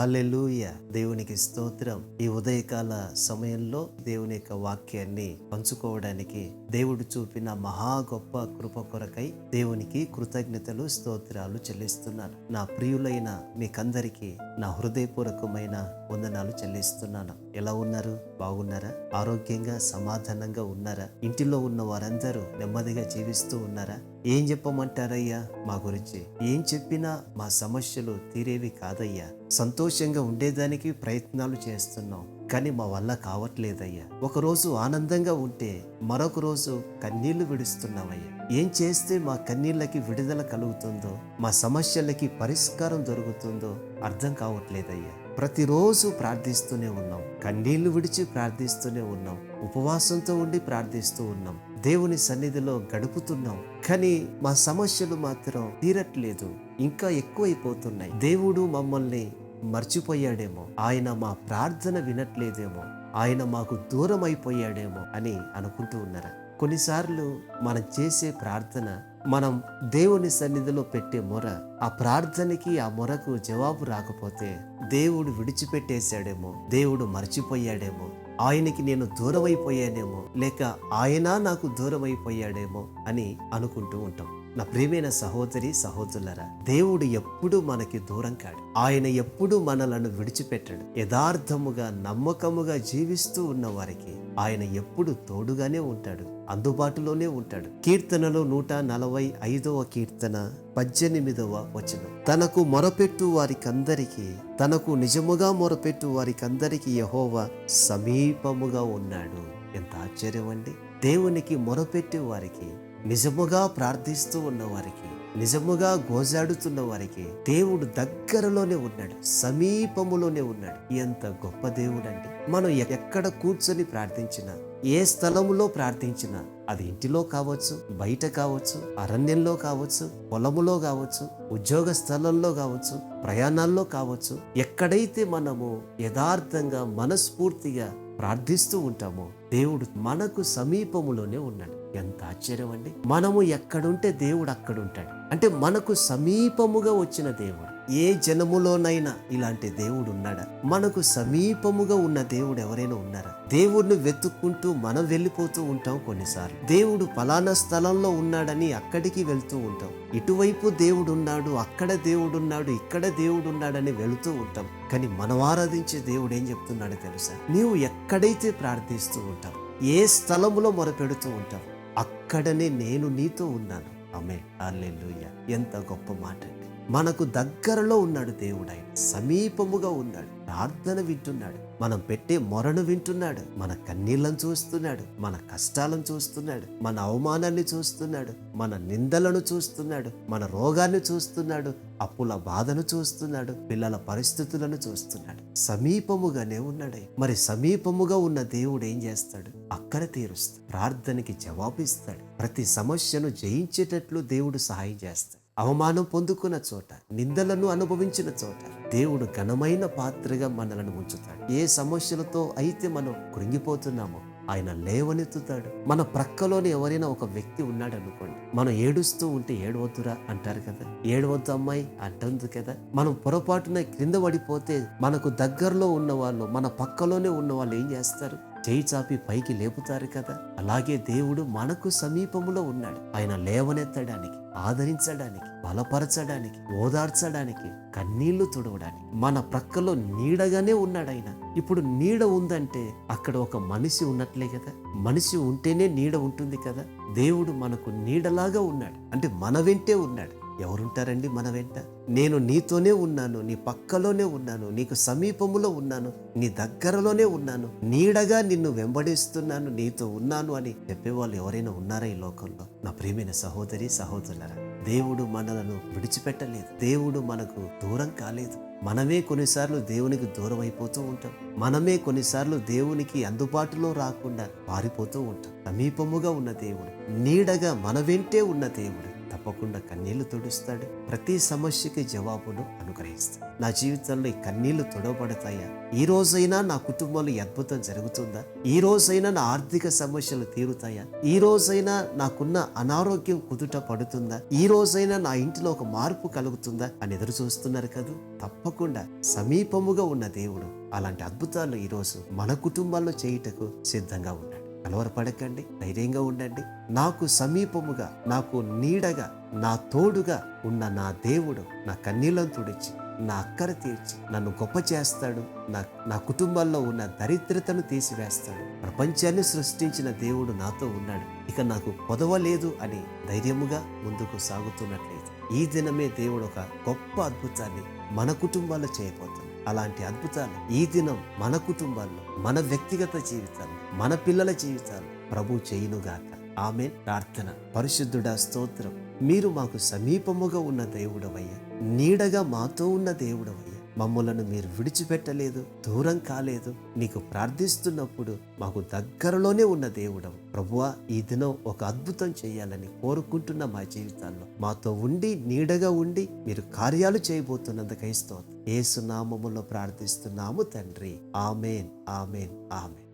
Hallelujah దేవునికి స్తోత్రం. ఈ ఉదయకాల సమయంలో దేవుని యొక్క వాక్యాన్ని పంచుకోవడానికి దేవుడు చూపిన మహా గొప్ప కృప కొరకై దేవునికి కృతజ్ఞతలు స్తోత్రాలు చెల్లిస్తున్నాను. నా ప్రియులైన మీకందరికీ నా హృదయపూర్వకమైన వందనాలు చెల్లిస్తున్నాను. ఎలా ఉన్నారు? బాగున్నారా? ఆరోగ్యంగా సమాధానంగా ఉన్నారా? ఇంటిలో ఉన్న వారందరూ నెమ్మదిగా జీవిస్తూ ఉన్నారా? ఏం చెప్పమంటారయ్యా? మా గురించి ఏం చెప్పినా మా సమస్యలు తీరేవి కాదయ్యా. సంతోషంగా ఉండేదానికి ప్రయత్నాలు చేస్తున్నాం కానీ మా వల్ల కావట్లేదయ్యా. ఒకరోజు ఆనందంగా ఉంటే మరొక రోజు కన్నీళ్ళు విడుస్తున్నామయ్యా. ఏం చేస్తే మా కన్నీళ్ళకి విడుదల కలుగుతుందో మా సమస్యలకి పరిష్కారం దొరుకుతుందో అర్థం కావట్లేదయ్యా. ప్రతిరోజు ప్రార్థిస్తూనే ఉన్నాం కన్నీళ్ళు విడిచి ప్రార్థిస్తూనే ఉన్నాం ఉపవాసంతో ఉండి ప్రార్థిస్తూ ఉన్నాం. దేవుని సన్నిధిలో గడుపుతున్నాం. కానీ మా సమస్యలు మాత్రం తీరట్లేదు. ఇంకా ఎక్కువైపోతున్నాయి. దేవుడు మమ్మల్ని మర్చిపోయాడేమో. ఆయన మా ప్రార్థన వినట్లేదేమో. ఆయన మాకు దూరం అయిపోయాడేమో అని అనుకుంటూ ఉన్నారా? కొన్నిసార్లు మనం చేసే ప్రార్థన మనం దేవుని సన్నిధిలో పెట్టే మొర ఆ ప్రార్థనకి ఆ మొరకు జవాబు రాకపోతే దేవుడు విడిచిపెట్టేశాడేమో. దేవుడు మర్చిపోయాడేమో. ఆయనకి నేను దూరమైపోయానేమో లేక ఆయన నాకు దూరమైపోయాడేమో అని అనుకుంటూ ఉంటాం. నా ప్రియమైన సహోదరి సహోదరులరా దేవుడు ఎప్పుడు మనకి దూరం కాడు. ఆయన ఎప్పుడు మనలను విడిచిపెట్టడు. యథార్థముగా నమ్మకముగా జీవిస్తూ ఉన్న వారికి ఆయన ఎప్పుడు తోడుగానే ఉంటాడు. అందుబాటులోనే ఉంటాడు. కీర్తనలో నూట నలభై ఐదవ కీర్తన పద్దెనిమిదవ వచనం. తనకు మొరపెట్టు వారికందరికీ తనకు నిజముగా మొరపెట్టు వారికందరికీ యహోవ సమీపముగా ఉన్నాడు. ఎంత ఆశ్చర్యం అండి దేవునికి మొరపెట్టే వారికి నిజముగా ప్రార్థిస్తూ ఉన్నవారికి నిజముగా గోజాడుతున్న వారికి దేవుడు దగ్గరలోనే ఉన్నాడు సమీపములోనే ఉన్నాడు. ఎంత గొప్ప దేవుడు అండి మనం ఎక్కడ కూర్చొని ప్రార్థించినా ఏ స్థలములో ప్రార్థించినా అది ఇంటిలో కావచ్చు బయట కావచ్చు అరణ్యంలో కావచ్చు పొలములో కావచ్చు ఉద్యోగ స్థలంలో కావచ్చు ప్రయాణాల్లో కావచ్చు ఎక్కడైతే మనము యథార్థంగా మనస్ఫూర్తిగా ప్రార్థిస్తూ ఉంటామో దేవుడు మనకు సమీపములోనే ఉన్నాడు. ఎంత ఆశ్చర్యం అండి. మనము ఎక్కడుంటే దేవుడు అక్కడ ఉంటాడు అంటే మనకు సమీపముగా వచ్చిన దేవుడు. ఏ జనములోనైనా ఇలాంటి దేవుడు ఉన్నాడా? మనకు సమీపముగా ఉన్న దేవుడు ఎవరైనా ఉన్నారా? దేవుడిని వెతుక్కుంటూ మనం వెళ్ళిపోతూ ఉంటాం కొన్నిసార్లు. దేవుడు ఫలానా స్థలంలో ఉన్నాడని అక్కడికి వెళ్తూ ఉంటాం. ఇటువైపు దేవుడు ఉన్నాడు అక్కడ దేవుడు ఉన్నాడు ఇక్కడ దేవుడు ఉన్నాడని వెళుతూ ఉంటాం. కానీ మనం ఆరాధించే దేవుడు ఏం చెప్తున్నాడో తెలుసా? నీవు ఎక్కడైతే ప్రార్థిస్తూ ఉంటావు ఏ స్థలములో మొరపెడుతూ ఉంటావు అక్కడనే నేను నీతో ఉన్నాను. ఆమె అల్లెలుయ్య ఎంత గొప్ప మాట అండి మనకు దగ్గరలో ఉన్నాడు దేవుడు ఆయన సమీపముగా ఉన్నాడు ప్రార్థన వింటున్నాడు. మనం పెట్టే మొరను వింటున్నాడు మన కన్నీళ్ళను చూస్తున్నాడు మన కష్టాలను చూస్తున్నాడు మన అవమానాన్ని చూస్తున్నాడు మన నిందలను చూస్తున్నాడు మన రోగాన్ని చూస్తున్నాడు అప్పుల బాధను చూస్తున్నాడు పిల్లల పరిస్థితులను చూస్తున్నాడు. సమీపముగానే ఉన్నాడు మరి సమీపముగా ఉన్న దేవుడు ఏం చేస్తాడు? అక్కడ తీరుస్తాడు ప్రార్థనకి జవాబిస్తాడు. ప్రతి సమస్యను జయించేటట్లు దేవుడు సహాయం చేస్తాడు. అవమానం పొందుకున్న చోట నిందలను అనుభవించిన చోట దేవుడు ఘనమైన పాత్రగా మనలను ఉంచుతాడు. ఏ సమస్యలతో అయితే మనం కృంగిపోతున్నామో ఆయన లేవనెత్తుతాడు. మన ప్రక్కలోనే ఎవరైనా ఒక వ్యక్తి ఉన్నాడు అనుకోండి మనం ఏడుస్తూ ఉంటే ఏడవద్దురా అంటారు కదా. ఏడవద్దు అమ్మాయి అంటుంది కదా. మనం పొరపాటున క్రింద పడిపోతే మనకు దగ్గరలో ఉన్న వాళ్ళు మన పక్కలోనే ఉన్న వాళ్ళు ఏం చేస్తారు? చేయి చాపి పైకి లేపుతారు కదా? అలాగే దేవుడు మనకు సమీపములో ఉన్నాడు. ఆయన లేవనెత్తడానికి ఆదరించడానికి బలపరచడానికి ఓదార్చడానికి కన్నీళ్ళు తుడవడానికి మన ప్రక్కలో నీడగానే ఉన్నాడు ఆయన. ఇప్పుడు నీడ ఉందంటే అక్కడ ఒక మనిషి ఉన్నట్లే కదా? మనిషి ఉంటేనే నీడ ఉంటుంది కదా? దేవుడు మనకు నీడలాగా ఉన్నాడు. అంటే మన వెంటే ఉన్నాడు. ఎవరుంటారండి మన వెంట? నేను నీతోనే ఉన్నాను నీ పక్కలోనే ఉన్నాను నీకు సమీపములో ఉన్నాను నీ దగ్గరలోనే ఉన్నాను నీడగా నిన్ను వెంబడిస్తున్నాను నీతో ఉన్నాను అని చెప్పేవాళ్ళు ఎవరైనా ఉన్నారా ఈ లోకంలో? నా ప్రియమైన సహోదరి సహోదరులరా దేవుడు మనలను విడిచిపెట్టలేదు. దేవుడు మనకు దూరం కాలేదు. మనమే కొన్నిసార్లు దేవునికి దూరం అయిపోతూ ఉంటాం. మనమే కొన్నిసార్లు దేవునికి అందుబాటులో రాకుండా పారిపోతూ ఉంటాం. సమీపముగా ఉన్న దేవుడు నీడగా మన వెంటే ఉన్న దేవుడు. తప్పకుండా కన్నీళ్ళు తుడుస్తాడు. ప్రతి సమస్యకి జవాబును అనుగ్రహిస్తాడు. నా జీవితంలో ఈ కన్నీళ్ళు తుడవబడతాయా? ఈ రోజైనా నా కుటుంబంలో అద్భుతం జరుగుతుందా? ఈ రోజైనా నా ఆర్థిక సమస్యలు తీరుతాయా? ఈ రోజైనా నాకున్న అనారోగ్యం కుదుట పడుతుందా? ఈ రోజైనా నా ఇంటిలో ఒక మార్పు కలుగుతుందా? అని ఎదురు చూస్తున్నారు కదా? తప్పకుండా సమీపముగా ఉన్న దేవుడు అలాంటి అద్భుతాలు ఈరోజు మన కుటుంబాల్లో చేయుటకు సిద్ధంగా ఉన్నాడు. కలవరపడకండి ధైర్యంగా ఉండండి. నాకు సమీపముగా నాకు నీడగా నా తోడుగా ఉన్న నా దేవుడు నా కన్నీళ్ళను తుడిచి నా అక్కర తీర్చి నన్ను గొప్ప చేస్తాడు. నా నా కుటుంబాల్లో ఉన్న దరిద్రతను తీసివేస్తాడు. ప్రపంచాన్ని సృష్టించిన దేవుడు నాతో ఉన్నాడు. ఇక నాకు పొదవలేదు అని ధైర్యముగా ముందుకు సాగుతున్నట్లయితే ఈ దినమే దేవుడు ఒక గొప్ప అద్భుతాన్ని మన కుటుంబాల్లో చేయబోతుంది అలాంటి అద్భుతాలు ఈ దినం మన కుటుంబాల్లో మన వ్యక్తిగత జీవితాల్లో మన పిల్లల జీవితాలు ప్రభు చేయునుగాక. ఆమె ప్రార్థన. పరిశుద్ధుడా స్తోత్రం. మీరు మాకు సమీపముగా ఉన్న దేవుడవయ్యా. నీడగా మాతో ఉన్న దేవుడవయ్యా. మమ్మలను మీరు విడిచిపెట్టలేదు దూరం కాలేదు. నీకు ప్రార్థిస్తున్నప్పుడు మాకు దగ్గరలోనే ఉన్న దేవుడవు. ప్రభువా ఈ దినం ఒక అద్భుతం చేయాలని కోరుకుంటున్న మా జీవితాల్లో. మాతో ఉండి నీడగా ఉండి మీరు కార్యాలు చేయబోతున్నందుకై స్తోత్రం. ఏసునామములో ప్రార్థిస్తున్నాము తండ్రి. ఆమెన్. ఆమెన్. ఆమెన్.